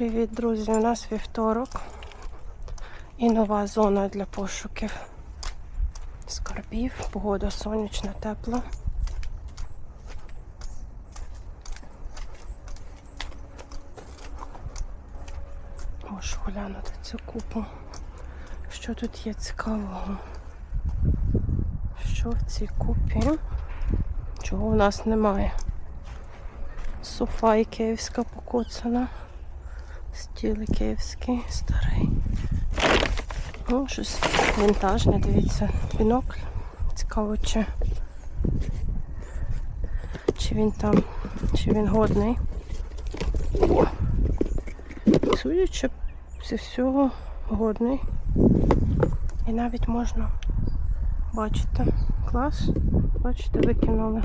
Привіт, друзі! У нас вівторок і нова зона для пошуків скарбів. Погода сонячна, тепла. Можу глянути цю купу. Що тут є цікавого? Що в цій купі? Чого у нас немає? Софа і київська покоцана. Стіл київський, старий. Ну, щось вінтажне, дивіться, бінокль. Цікаво, чи, чи він там, чи він годний. О! Судячи зі всього годний. І навіть можна бачите, клас, бачите, викинули.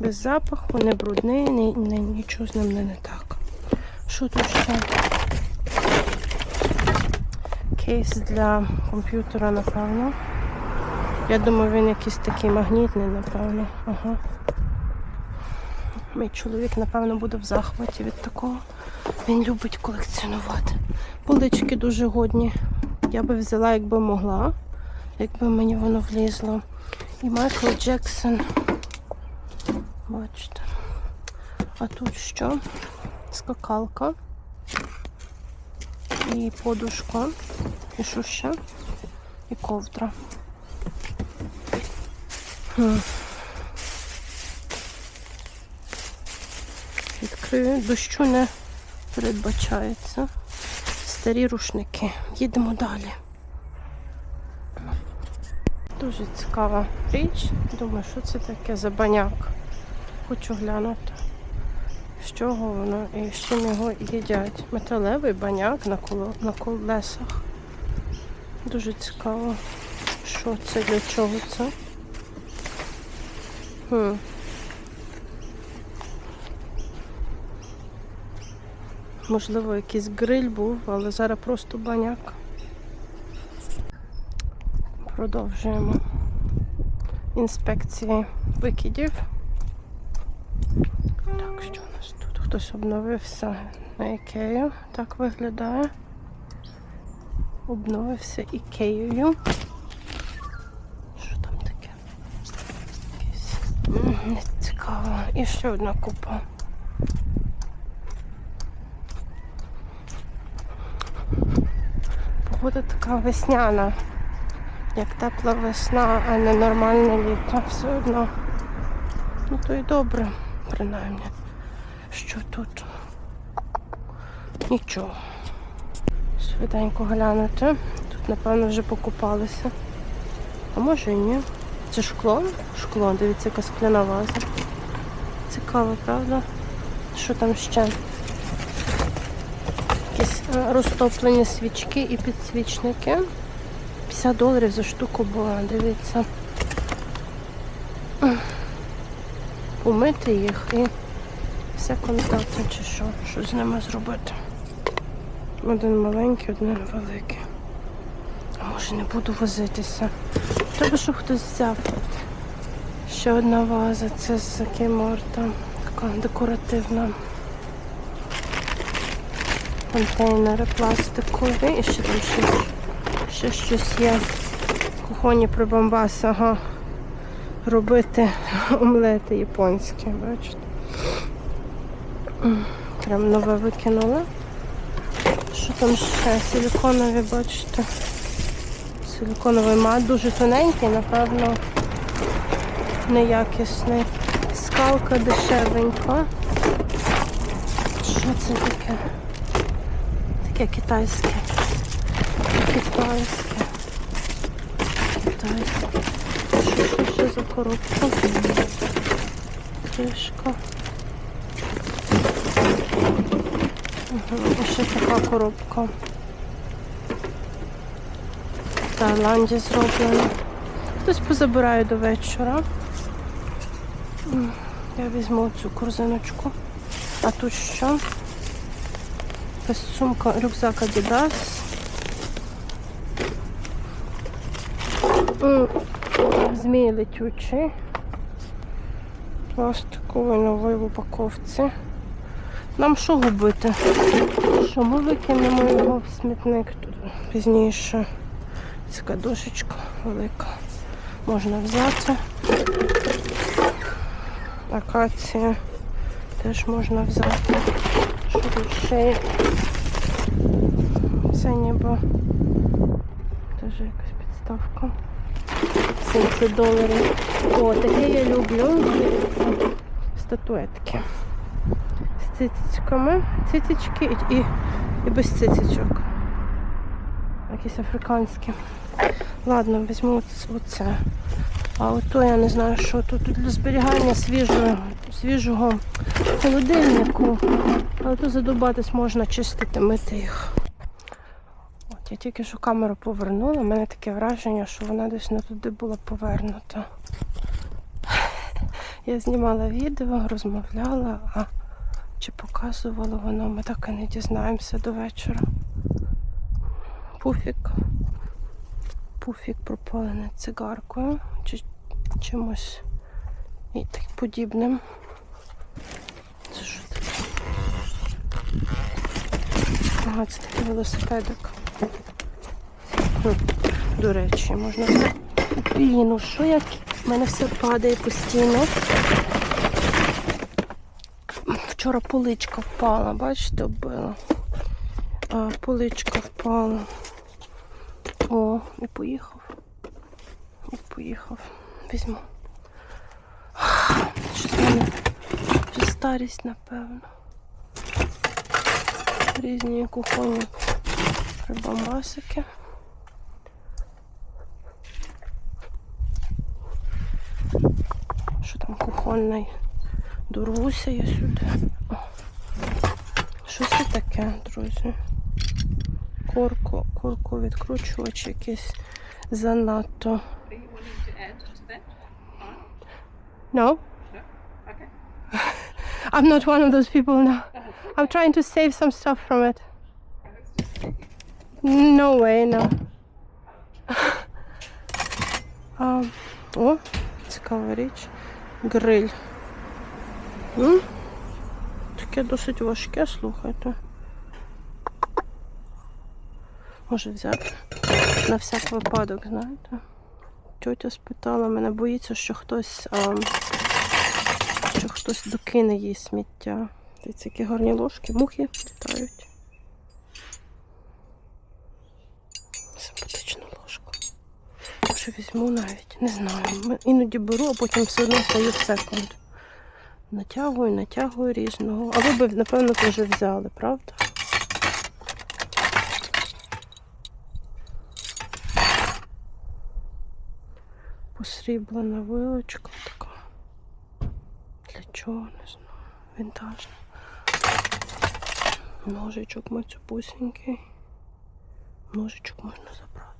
Без запаху, не брудний, ні, ні, нічого з ним не, не так. Що тут ще? Кейс для комп'ютера, напевно. Я думаю, він якийсь такий магнітний, напевно. Ага. Мій чоловік, напевно, буде в захваті від такого. Він любить колекціонувати. Полички дуже годні. Я би взяла, якби могла, якби мені воно влізло. І Майкл Джексон. Бачите. А тут що? Скакалка. І подушка. І що ще? І ковдра. Відкрию. Дощу не передбачається. Старі рушники. Їдемо далі. Дуже цікава річ. Думаю, що це таке за баняк. Хочу глянути, з чого воно і з чим його їдять. Металевий баняк на, коло, на колесах. Дуже цікаво, що це, для чого це. Хм. Можливо, якийсь гриль був, але зараз просто баняк. Продовжуємо інспекції викидів. Так, що? Хтось обновився на ікею. Так виглядає. Обновився ікеєю. Що там таке? Якесь цікаво. І ще одна купа. Погода така весняна. Як тепла весна, а не нормальне літо. Все одно. Ну то й добре, принаймні. Що тут? Нічого. Швиденько глянути. Тут, напевно, вже покупалися. А може і ні. Це шкло? Шкло, дивіться, яка скляна ваза. Цікаво, правда? Що там ще? Якісь е, розтоплені свічки і підсвічники. 50 доларів за штуку була, дивіться. Помити їх і все контактне чи що, що з ними зробити. Один маленький, один великий. А може не буду возитися. Треба, щоб хтось взяв. Ще одна ваза, це з Кіморта. Така декоративна. Контейнери пластикові. І ще там щось, ще щось є. Кухонні прибамбаси, ага. Робити омлети японські, бачите. Прям нове викинули. Що там ще? Силіконові, бачите. Силіконовий мат дуже тоненький, напевно, неякісний. Скалка дешевенька. Що це таке? Таке китайське. Китайське. Китайське. Що, що, що за коробка? Кришка. І ще така коробка. В Таїланді зроблена. Хтось позабирає до вечора. Я візьму цю корзиночку. А тут що? Якась сумка, рюкзак Adidas. Змій летючий. Пластиковий новий в упаковці. Нам що губити? Що ми викинемо його в смітник тут пізніше. Така дошечка велика. Можна взяти. Акація теж можна взяти. Що тут ще є? Це ніби теж якась підставка. 70 доларів. О, таке я люблю. Статуетки. З цицичками. Цицички і, і, без цицичок. Якісь африканські. Ладно, візьму оце. А ото я не знаю, що тут, тут для зберігання свіжого, свіжого холодильнику. Але то задубатись можна чистити, мити їх. От я тільки що камеру повернула, у мене таке враження, що вона десь не туди була повернута. Я знімала відео, розмовляла, а чи показувало воно, ми так і не дізнаємося до вечора. Пуфік. Пуфік пропалений цигаркою чи чимось і так подібним. Це що таке? Ага, це такий велосипедик. До речі, можна. Блін, ну що як в мене все падає постійно. Вчора поличка впала, бачите, вбила. А, поличка впала. О, і поїхав. І поїхав. Візьму. Щось в мене вже старість, напевно. Різні кухонні прибамбасики. Що там кухонний? Дорвуся я сюди. Що це таке, друзі? Корку, корку відкручувач якийсь занадто. No, Okay. I'm not one of those people now. I'm trying to save some stuff from it. No way, no. А, о, цікава річ. Гриль. Таке досить важке, слухайте. Може взяти на всяк випадок, знаєте. Тьотя спитала мене, боїться, що хтось, а, що хтось докине їй сміття. Дивіться, які гарні ложки, мухи літають. Симпатична ложка. Може візьму навіть, не знаю. Іноді беру, а потім все одно стаю в секунд. Натягую, натягую різного. А ви б, напевно, теж взяли, правда? Посріблена вилочка така. Для чого, не знаю. Вінтажна. Ножичок мацюпусенький. Ножичок можна забрати.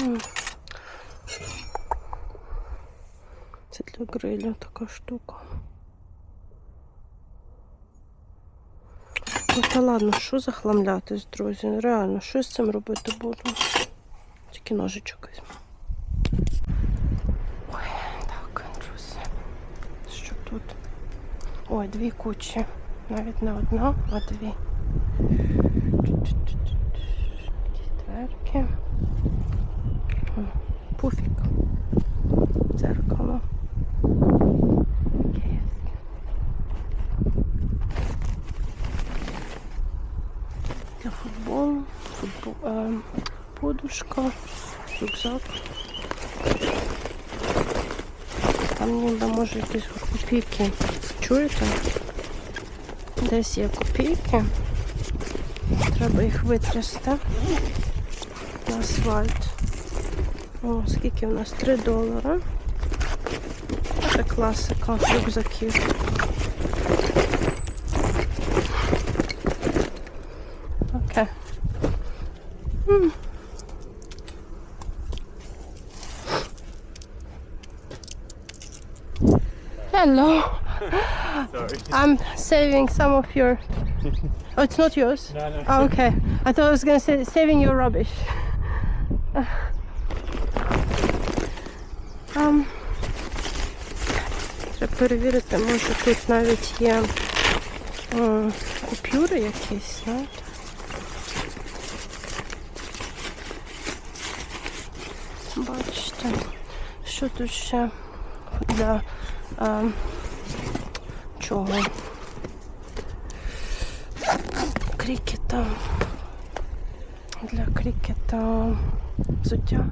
М. Це для гриля така штука. Ну та ладно, що захламлятись, друзі? Реально, що з цим робити буду? Тільки ножичок візьму. Ой, так, друзі. Що тут? Ой, дві кучі. Навіть не одна, а дві. Якісь дверки. М, Пуфік. Дзеркало. Київське. Для футболу. Футбол, е, подушка. Рюкзак. Там ніби може якісь копійки. Чуєте? Десь є копійки. Треба їх витрясти на асфальт. О, скільки в нас? 3 долара. Це класика рюкзаків. Hello. Sorry. I'm saving some of your. Oh, it's not yours. No, no. Oh, okay. I thought I was gonna say saving your rubbish. um, Треба перевірити, може тут навіть є м, купюри якісь, знаєте. Бачите, що тут ще для а, чого? Крікета. Для крікета взуття.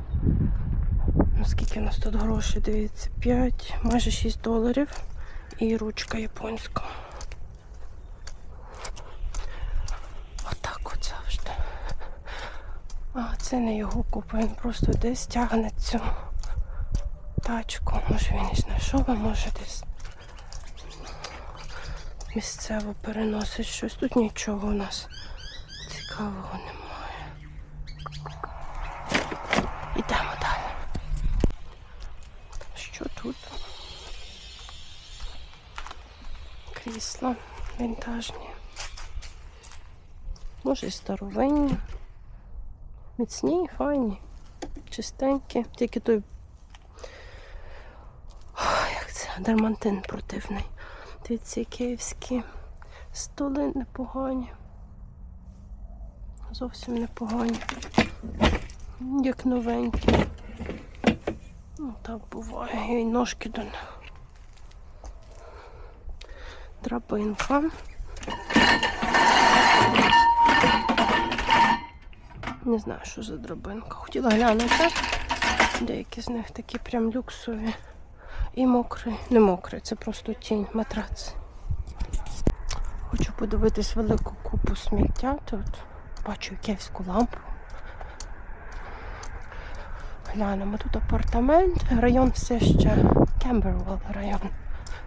Ну, скільки у нас тут грошей? Дивіться, 5, майже 6 доларів. І ручка японська. Отак от завжди. А, це не його купа, він просто десь тягне цю тачку. Може він і знайшов, а може десь місцево переносить щось. Тут нічого у нас цікавого немає. Ідемо далі. Що тут? Крісла вінтажні. Може і старовинні. Міцні, файні, чистенькі. Тільки той. Ой, як це? Дермантин противний. Дивіться, київські столи непогані. Зовсім непогані. Як новенькі. Ну, так буває. І ножки до них. Драбинка. Не знаю, що за драбинка. Хотіла глянути. Деякі з них такі прям люксові. І мокрий. Не мокрий, це просто тінь, матрац. Хочу подивитись велику купу сміття тут. Бачу київську лампу. Глянемо, тут апартамент, район все ще Кембервелл район.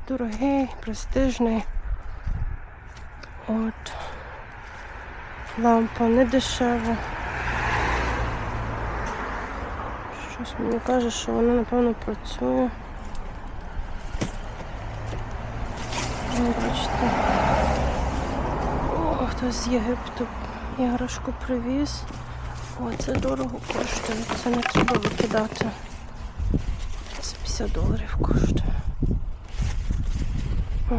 Дорогий, престижний. От. Лампа не дешева. Щось мені каже, що вона напевно працює. Ну, Бачите. О, хтось з Єгипту іграшку привіз. О, це дорого коштує. Це не треба викидати. Це 50 доларів коштує. О,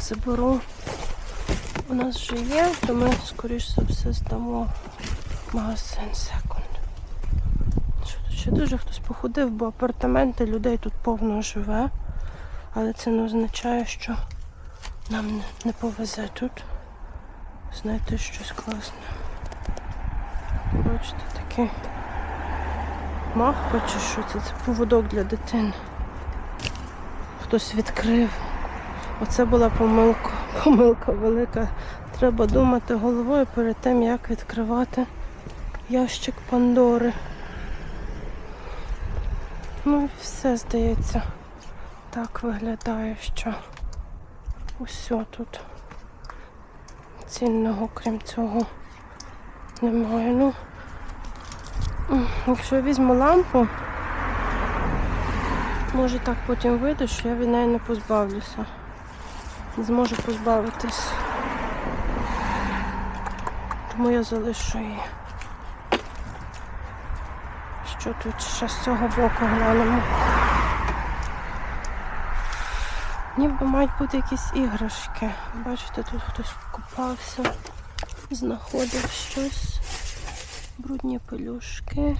Заберу. У нас вже є, то ми, скоріш за все, здамо магазин секунд. Ще дуже хтось походив, бо апартаменти людей тут повно живе. Але це не означає, що нам не- повезе тут знайти щось класне. Бачите, такий мавпа чи що це? Це поводок для дитини. Хтось відкрив. Оце була помилка. Помилка велика. Треба думати головою перед тим, як відкривати ящик Пандори. Ну і все здається. Так виглядає, що усе тут цінного, крім цього, немає. Ну, якщо я візьму лампу, може так потім вийде, що я від неї не позбавлюся. Зможу позбавитись. Тому я залишу її. Що тут ще з цього боку глянемо? Ніби мають бути якісь іграшки. Бачите, тут хтось купався, знаходив щось. Брудні пелюшки.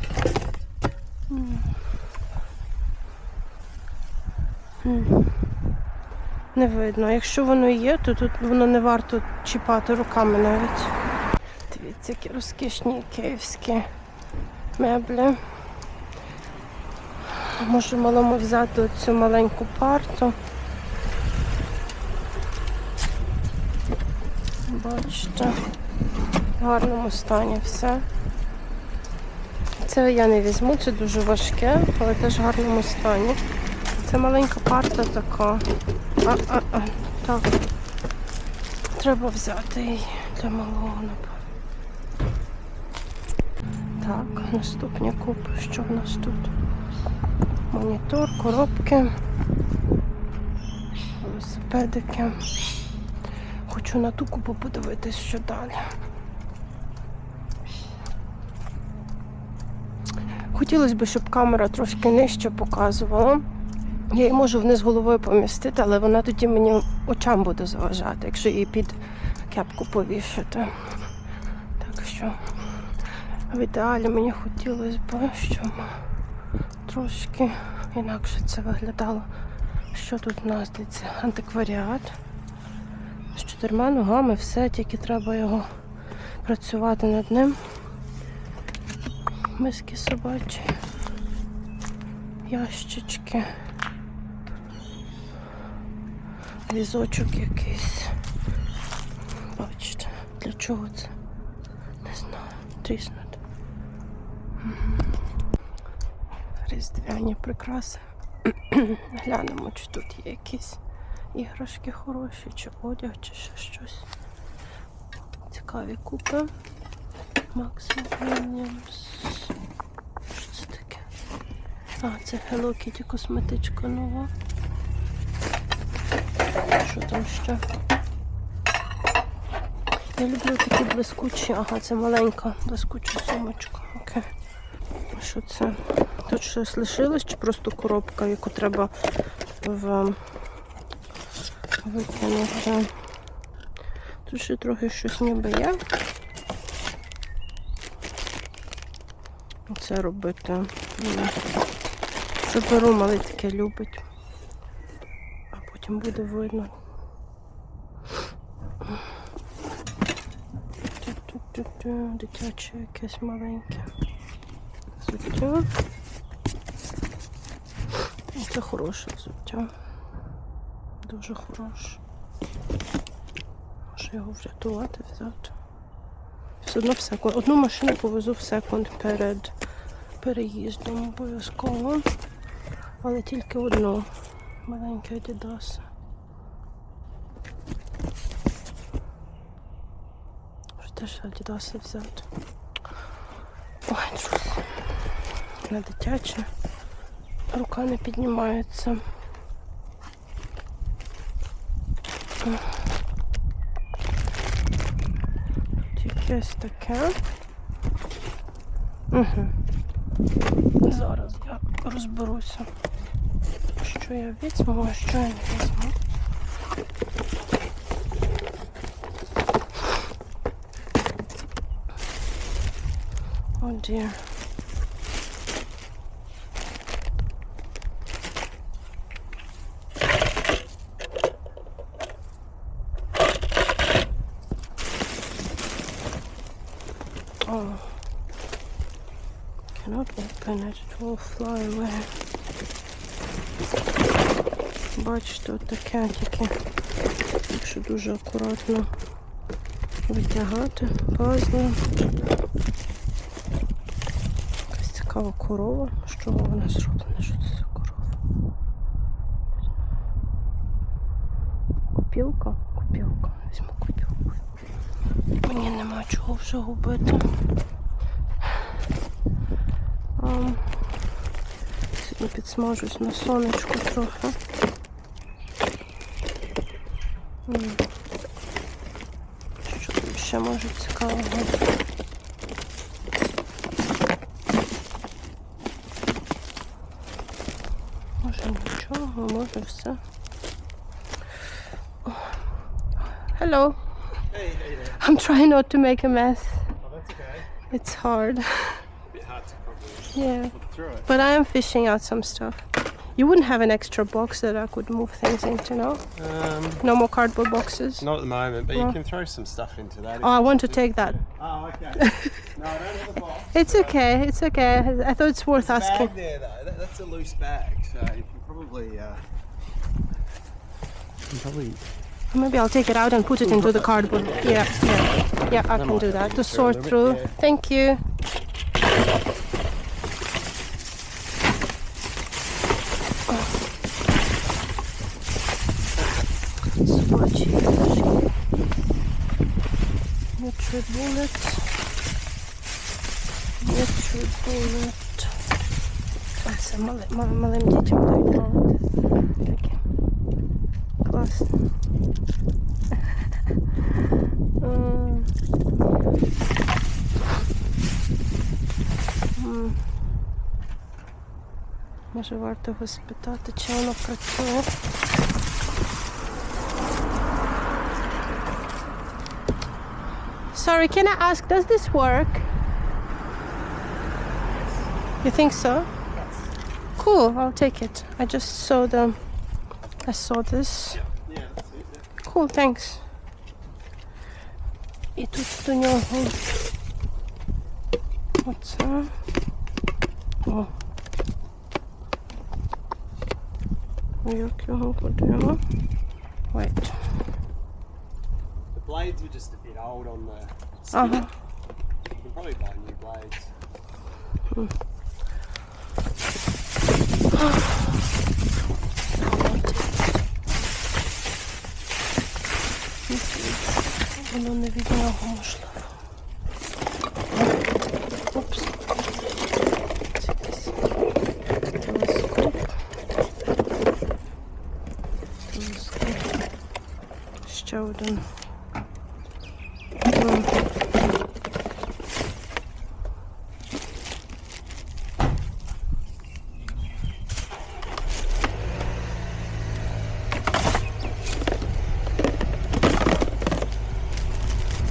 Не видно. Якщо воно є, то тут воно не варто чіпати руками навіть. Дивіться, які розкішні київські меблі. Можу малому взяти цю маленьку парту. Бачите, в гарному стані все. Це я не візьму, це дуже важке, але теж в гарному стані. Це маленька парта така. А, а, а, так. Треба взяти її для малого, напевно. Так, наступні купи. Що в нас тут? Монітор, коробки, велосипедики. Хочу на ту купу подивитись, що далі. Хотілося б, щоб камера трошки нижче показувала. Я її можу вниз головою помістити, але вона тоді мені очам буде заважати, якщо її під кепку повішати. Так що в ідеалі мені хотілося б, щоб трошки інакше це виглядало. Що тут у нас дивіться? Антикваріат. З чотирма ногами все, тільки треба його працювати над ним. Миски собачі, ящички, візочок якийсь. Бачите, для чого це? Не знаю. Тріснути. Різдвяні прикраси. Глянемо, чи тут є якісь іграшки хороші, чи одяг, чи ще щось. Цікаві купи. Макс Williams. Що це таке? А, це Hello Kitty косметичка нова. Що там ще? Я люблю такі блискучі, ага, це маленька блискуча сумочка. Окей. А Що це? Тут щось лишилось чи просто коробка, яку треба в викинути? Тут ще трохи щось ніби є. Це робити. М. Заберу, малий таке любить. А потім буде видно. Дитяче якесь маленьке. Взуття. Це хороше взуття. Дуже хороше. Можу його врятувати, взяти. Все одно в секунд. Одну машину повезу в секунд перед переїздом обов'язково. Але тільки одну. Маленькі Adidas. Теж Adidas взяти. Ой, друзі. На дитяче. Рука не піднімається. Якесь таке. Угу. Зараз я розберуся, що я візьму, а що я не візьму. О, dear. It, will fly. Бачите, отаке таке тільки, якщо дуже акуратно витягати пазли. Якась цікава корова. Чого вона зроблена? Сьогодні підсмажусь на сонечку трохи. М. Що там ще може цікавого? Може нічого, може все. О. Hello. Hey, how you doing? I'm trying not to make a mess. Oh, that's okay. It's hard. bit hard to probably Yeah. look through it. But I am fishing out some stuff. You wouldn't have an extra box that I could move things into, no? Um, No more cardboard boxes? not at the moment, but No. you can throw some stuff into that. Oh, I want to take that. Oh, okay. no, I don't have a box. It's okay, it's okay. I thought it's worth There's asking. there though. That, that's a loose bag, so you can probably. Uh, you can probably. Maybe I'll take it out and put it into the cardboard. Yeah, yeah, yeah, I can do that. To sort through. Thank you. Nutribullet. Nutribullet. А це мали, мали- малим дітям дають мовити. Таке. Класно. Може варто його спитати, чи воно працює. Sorry, can I ask, does this work? You think so? Yes. Cool, I'll take it. I just saw the I saw this. Yeah, that's it. Yeah. Cool, thanks. І тут до нього. Оце. О. Як його подивимо? Wait. The blades were just a bit old on the skid. Ага. You can probably buy new blades. Воно не від нього можливо. Упс. Це якийсь телескоп. Телескоп. Ще один. М.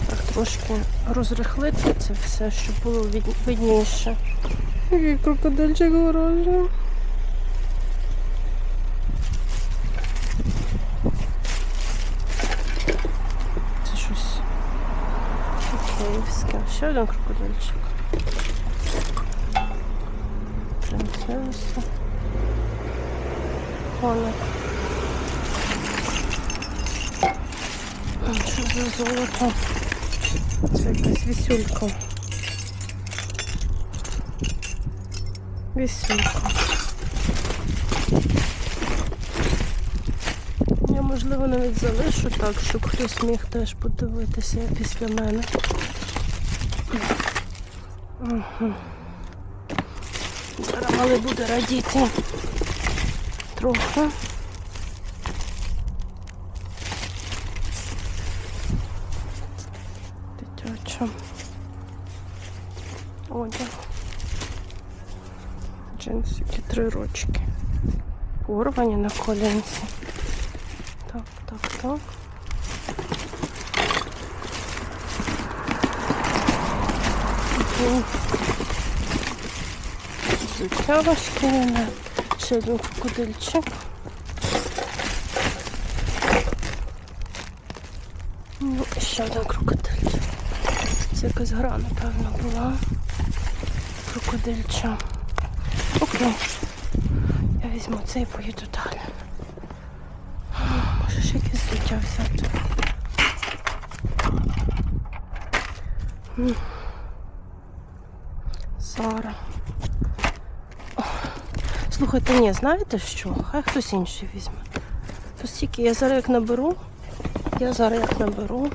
Так, трошки розрихлити це все, щоб було видніше. Який крокодильчик ворожий. Це щось київське. Ще один крокодильчик. Принцеса. Коник. А, Що за золото? Це якась вісюлька. Вісюлька. Я, можливо, навіть залишу так, щоб хтось міг теж подивитися після мене. Мгм. Зараз малий буде радіти трохи. Дитяча. Одяг. Джинсики три рочки. Порвані на колінці. Так, так, так. Взуття важке. Ще один крокодильчик. Ну, ще один крокодильчик. Це якась гра, напевно, була. Крокодильча. Окей. Я візьму цей і поїду далі. Може ще якесь взуття взяти. О, Слухайте, ні, знаєте що? Хай хтось інший візьме. То стільки я зараз як наберу, я зараз як наберу,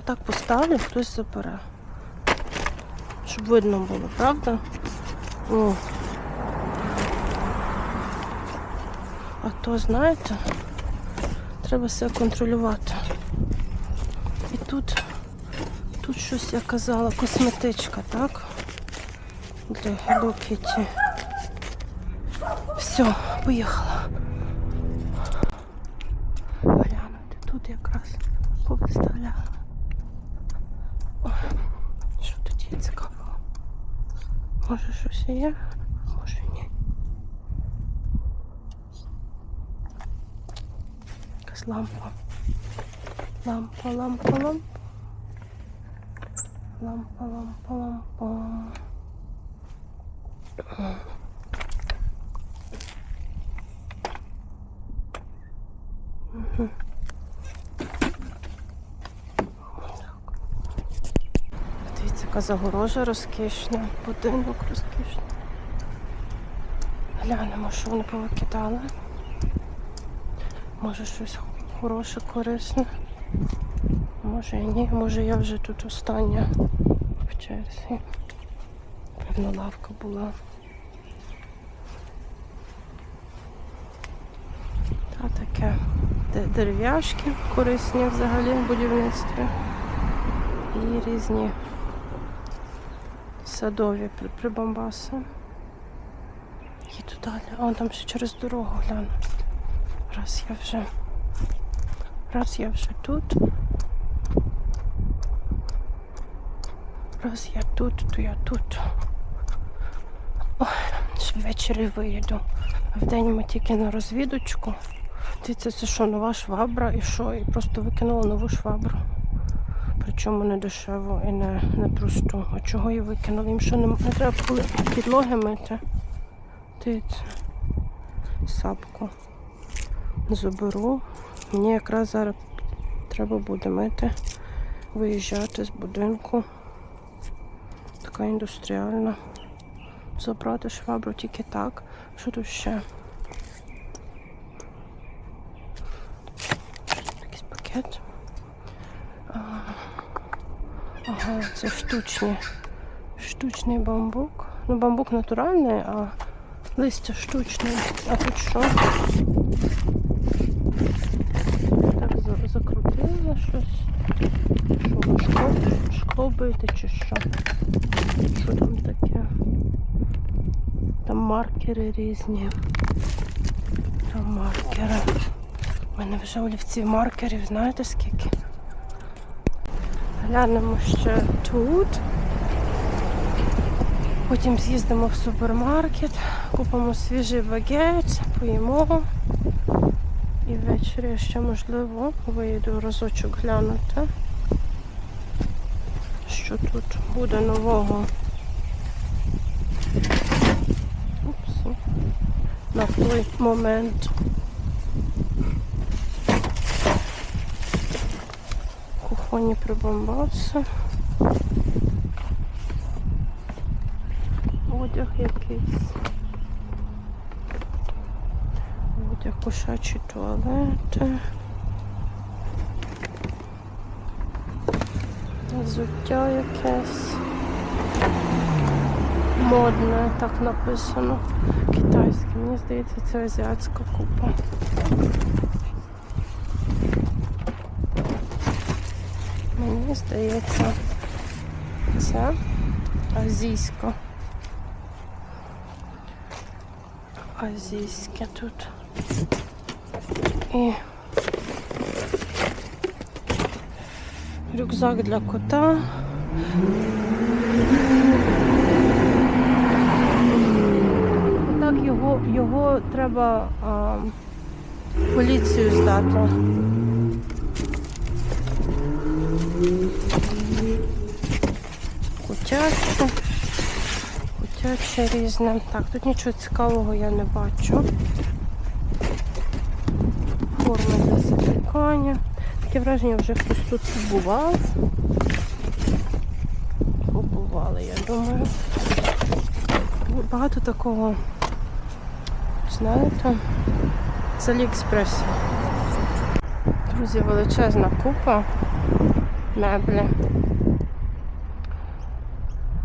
отак поставлю, хтось забере. Щоб видно було, правда? А то, знаєте, треба все контролювати. І тут, тут щось я казала, косметичка, так? Для Hello Kitty. Все, поїхала. Глянути, тут якраз повиставляла. Ой, Що тут є цікавого? Може щось є, може ні. Якась лампа. Лампа, лампа, лампа. Лампа, лампа, лампа. Мгм. Дивіться, яка загорожа розкішна, будинок розкішний. Глянемо, що вони повикидали. Може щось хороше, корисне. Може і ні, може я вже тут остання в черзі. Певно, лавка була. Та таке. Дерев'яшки корисні взагалі в будівництві. І різні садові при- прибамбаси. Їду далі. А там ще через дорогу гляну. Раз я вже. Раз я вже тут. Раз я тут, то я тут. Ой, ще ввечері виїду. В день ми тільки на розвідочку. Дивіться, це що, нова швабра і що? І просто викинула нову швабру. Причому не дешеву і не, не просту. А чого її викинули? Їм що не, не треба підлоги мити. Дивіться. Сапку заберу. Мені якраз зараз треба буде мити, виїжджати з будинку. Така індустріальна. Забрати швабру тільки так. Що тут ще? Якийсь пакет. Ага, це штучні. Штучний бамбук. Ну, бамбук натуральний, а листя штучне. А тут що? Так за- закрутили щось. Що, шкло, шкло бити чи що? Що там таке? Там маркери різні. Там маркери. У мене вже олівців маркерів, знаєте скільки? Глянемо ще тут. Потім з'їздимо в супермаркет, купимо свіжий багет, поїмо. Ввечері я ще можливо вийду разочок глянути, що тут буде нового. Упс. На той момент. Кухонні прибамбаси. Одяг якийсь. Одяг кошачі туалети. Взуття якесь. Модне, так написано. Китайське. Мені здається, це азіатська купа. Мені здається, це азійська. Азійське тут. І рюкзак для кота. Так його, його треба а, поліцію здати. Котяче. Котяче різне. Так, тут нічого цікавого я не бачу. Форми для запікання. Таке враження, вже хтось тут побував. Побували, я думаю. Багато такого, знаєте, з Аліекспресу. Друзі, величезна купа меблі.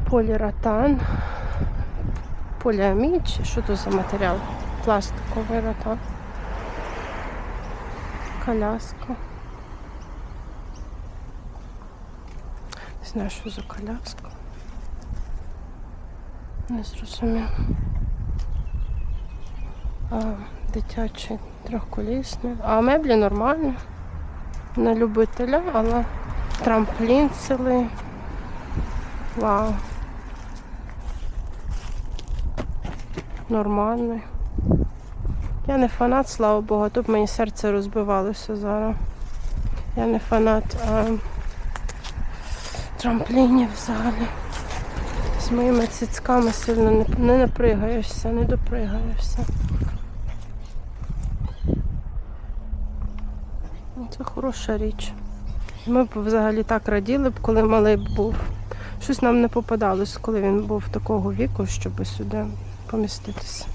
Поліратан. Поліамід, що то за матеріал? Пластиковий ратан. Коляска. Не знаю, що за коляска. Не зрозумів. А, дитячий трьохколісний. А меблі нормальні. На любителя, але трамплін цілий. Вау. Нормальний. Я не фанат, слава Богу, тут мені серце розбивалося зараз. Я не фанат а, трамплінів взагалі. З моїми цицьками сильно не, не напригаєшся, не допригаєшся. Ну, Це хороша річ. Ми б взагалі так раділи б, коли малий був. Щось нам не попадалось, коли він був такого віку, щоб сюди поміститися.